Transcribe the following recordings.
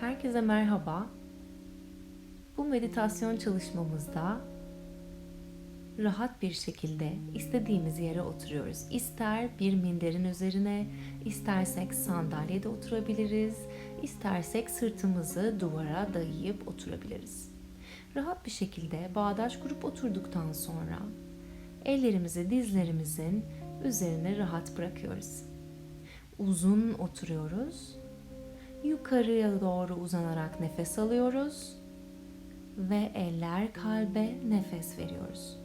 Herkese merhaba. Bu meditasyon çalışmamızda rahat bir şekilde istediğimiz yere oturuyoruz. İster bir minderin üzerine, istersek sandalyede oturabiliriz, istersek sırtımızı duvara dayayıp oturabiliriz. Rahat bir şekilde bağdaş kurup oturduktan sonra ellerimizi dizlerimizin üzerine rahat bırakıyoruz. Uzun oturuyoruz yukarıya doğru uzanarak nefes alıyoruz ve eller kalbe nefes veriyoruz.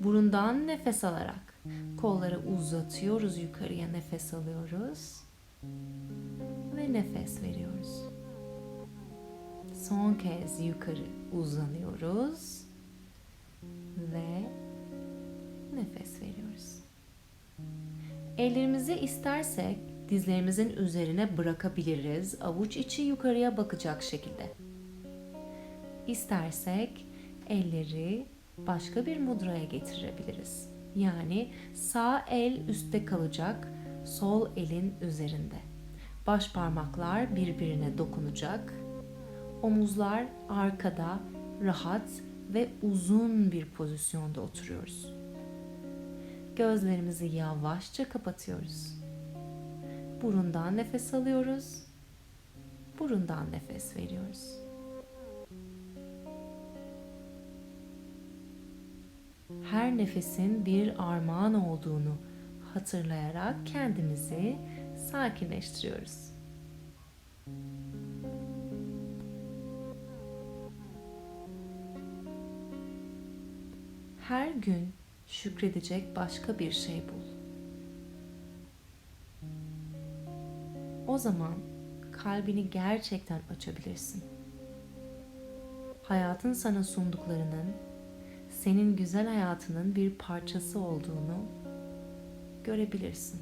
Burundan nefes alarak kolları uzatıyoruz yukarıya nefes alıyoruz ve nefes veriyoruz. Son kez yukarı uzanıyoruz ve nefes veriyoruz. Ellerimizi istersek dizlerimizin üzerine bırakabiliriz. Avuç içi yukarıya bakacak şekilde. İstersek elleri başka bir mudraya getirebiliriz. Yani sağ el üstte kalacak, sol elin üzerinde. Baş parmaklar birbirine dokunacak. Omuzlar arkada, rahat ve uzun bir pozisyonda oturuyoruz. Gözlerimizi yavaşça kapatıyoruz. Burundan nefes alıyoruz. Burundan nefes veriyoruz. Her nefesin bir armağan olduğunu hatırlayarak kendimizi sakinleştiriyoruz. Her gün şükredecek başka bir şey bul. O zaman kalbini gerçekten açabilirsin. Hayatın sana sunduklarının senin güzel hayatının bir parçası olduğunu görebilirsin.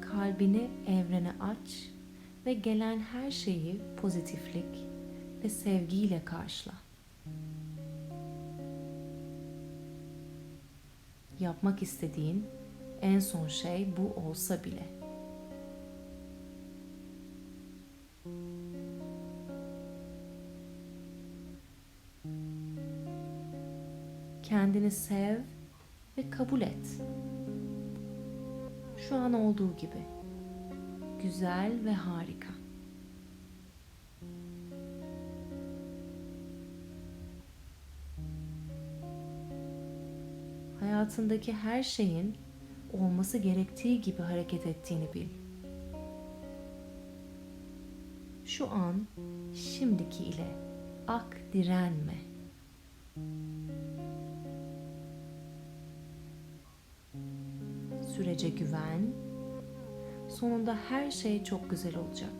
Kalbini evrene aç ve gelen her şeyi pozitiflik ve sevgiyle karşıla. Yapmak istediğin en son şey bu olsa bile. Kendini sev ve kabul et. Şu an olduğu gibi. Güzel ve harika. Hayatındaki her şeyin olması gerektiği gibi hareket ettiğini bil. Şu an şimdiki ile ak direnme. Sürece güven. Sonunda her şey çok güzel olacak.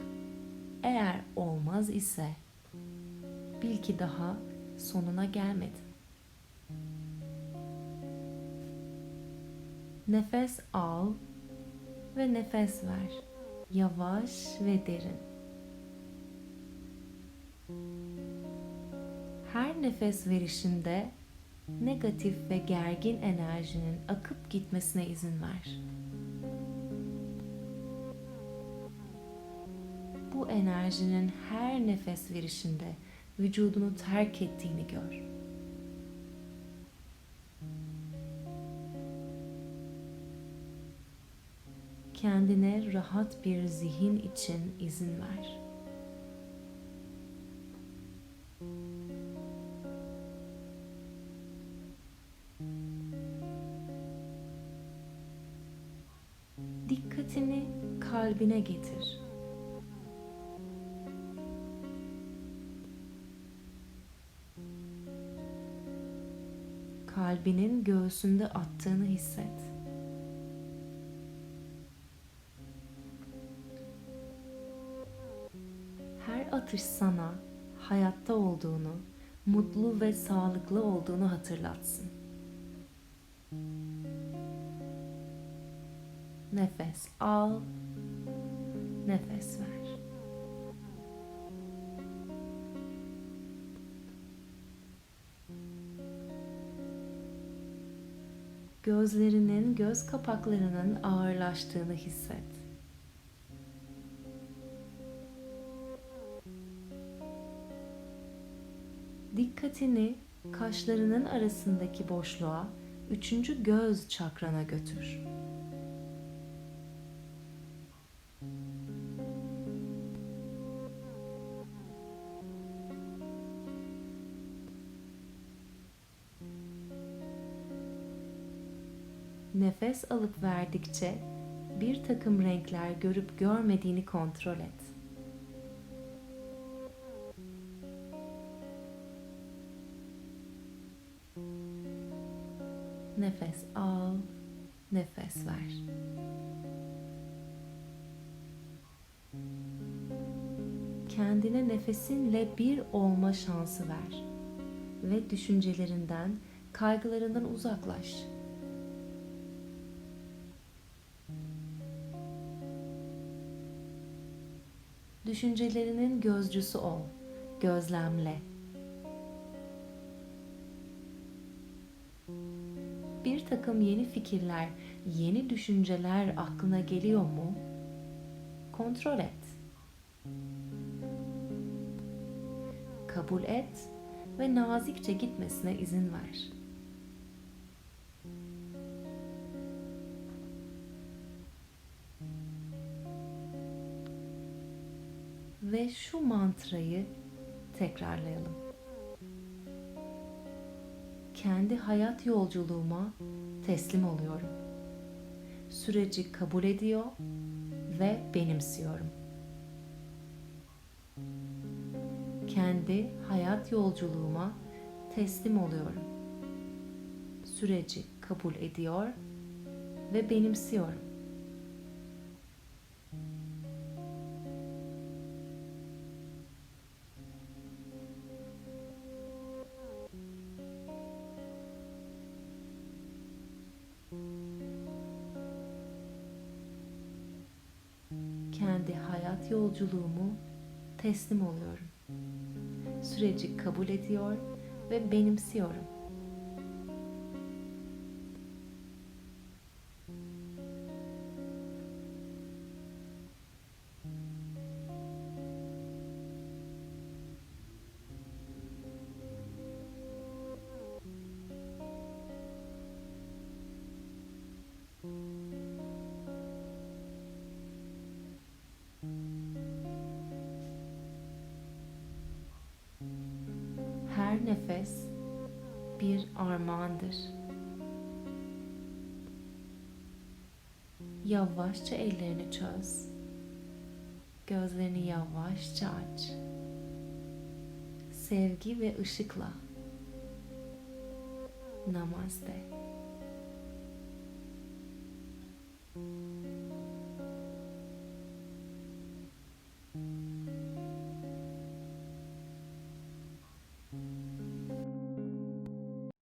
Eğer olmaz ise bil ki daha sonuna gelmedin. Nefes al ve nefes ver. Yavaş ve derin. Her nefes verişinde negatif ve gergin enerjinin akıp gitmesine izin ver. Bu enerjinin her nefes verişinde vücudunu terk ettiğini gör. Kendine rahat bir zihin için izin ver. Dikkatini kalbine getir. Kalbinin göğsünde attığını hisset. Atış sana hayatta olduğunu, mutlu ve sağlıklı olduğunu hatırlatsın. Nefes al, nefes ver. Gözlerinin göz kapaklarının ağırlaştığını hisset. Dikkatini kaşlarının arasındaki boşluğa, üçüncü göz çakrana götür. Nefes alıp verdikçe bir takım renkler görüp görmediğini kontrol et. Nefes al, nefes ver. Kendine nefesinle bir olma şansı ver ve düşüncelerinden, kaygılarından uzaklaş. Düşüncelerinin gözcüsü ol, gözlemle. Bir takım yeni fikirler, yeni düşünceler aklına geliyor mu? Kontrol et. Kabul et ve nazikçe gitmesine izin ver. ve şu mantrayı tekrarlayalım. Kendi hayat yolculuğuma teslim oluyorum. Süreci kabul ediyor ve benimsiyorum. Kendi hayat yolculuğuma teslim oluyorum. Süreci kabul ediyor ve benimsiyorum. Kendi hayat yolculuğumu teslim oluyorum. Süreci kabul ediyor ve benimsiyorum. Nefes bir armağandır. Yavaşça ellerini çöz. Gözlerini yavaşça aç. Sevgi ve ışıkla. Namaste.